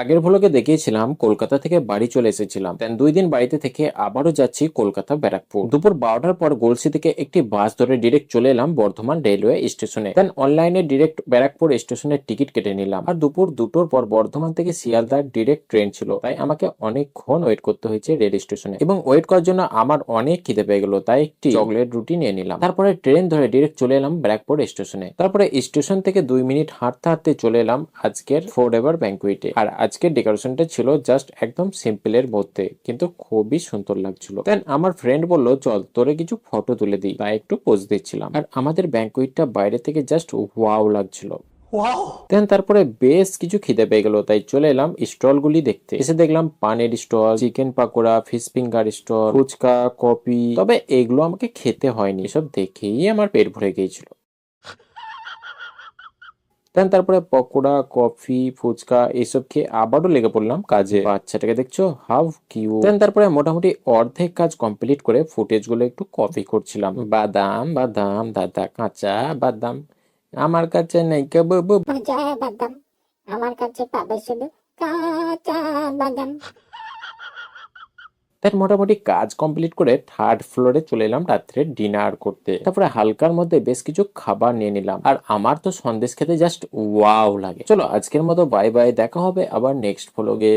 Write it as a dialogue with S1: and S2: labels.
S1: আগের ভ্লগে দেখিয়েছিলাম, কলকাতা থেকে বাড়ি চলে এসেছিলাম। দেন দুই দিন বাড়িতে থেকে আবারও যাচ্ছি কলকাতা ব্যারাকপুর। দুপুর বারোটার পর গলসি থেকে একটি বাস ধরে ডিরেক্ট চলে এলাম বর্ধমান রেলওয়ে স্টেশনে দেন অনলাইনে ডিরেক্ট ব্যারাকপুর স্টেশনের টিকিট কেটে নিলাম। আর দুপুর দুটোর পর বর্ধমান থেকে শিয়ালদার ডিরেক্ট ট্রেন ছিল। তাই আমাকে অনেকক্ষণ ওয়েট করতে হয়েছে রেল স্টেশনে এবং ওয়েট করার জন্য আমার অনেক খিদে পেয়ে গেল। তাই একটি চকলেট রুটি নিয়ে নিলাম। তারপরে ট্রেন ধরে ডিরেক্ট চলে এলাম ব্যারাকপুর স্টেশনে তারপরে স্টেশন থেকে দুই মিনিট হাঁটতে হাঁটতে চলে এলাম আজকের ফোর এভার ব্যাঙ্কুইটে আর আজকের ডেকোরেশনটা ছিল জাস্ট একদম সিম্পলের মধ্যে কিন্তু খুবই সুন্দর লাগছিল। দেন আমার ফ্রেন্ড বলল চল তোরে কিছু ফটো তুলে দিই। তাই একটু পোজ দিচ্ছিলাম। আর আমাদের ব্যাঙ্কুইটটা বাইরে থেকে জাস্ট ওয়াও লাগছিল। দেন তারপরে বেশ কিছু খিদে পেয়ে গেল তাই চলে এলাম স্টলগুলি দেখতে। এসে দেখলাম পানের stall chicken pakora fish finger stall fuchka coffee. তবে এগুলো আমাকে খেতে হয়নি এসব দেখেই আমার পেট ভরে গিয়েছিল। দেন তারপরে পকোড়া, কফি, ফুচকা এইসব খেয়ে আবারও লেগে পড়লাম কাজে। বাচ্চাটাকে দেখছ? হাউ কিউ দেন তারপরে মোটামুটি অর্ধেক কাজ কমপ্লিট করে ফুটেজগুলো একটু কপি করছিলাম। বাদাম বাদাম, দাদা কাঁচা, বাদাম। আমার কাছে নেই কে বাবু
S2: ভাজা বাদাম। আমার কাছে পাবে শুধু কাঁচা বাদাম।
S1: দেন মোটামুটি কাজ কমপ্লিট করে থার্ড ফ্লোরে চলে এলাম রাত্রে ডিনার করতে। তারপরে হালকার মধ্যে বেশ কিছু খাবার নিয়ে নিলাম। আর আমার তো সন্দেশ খেতে জাস্ট ওয়াও লাগে। চলো আজকের মতো বাই বাই দেখা হবে আবার নেক্সট ফ্লোগে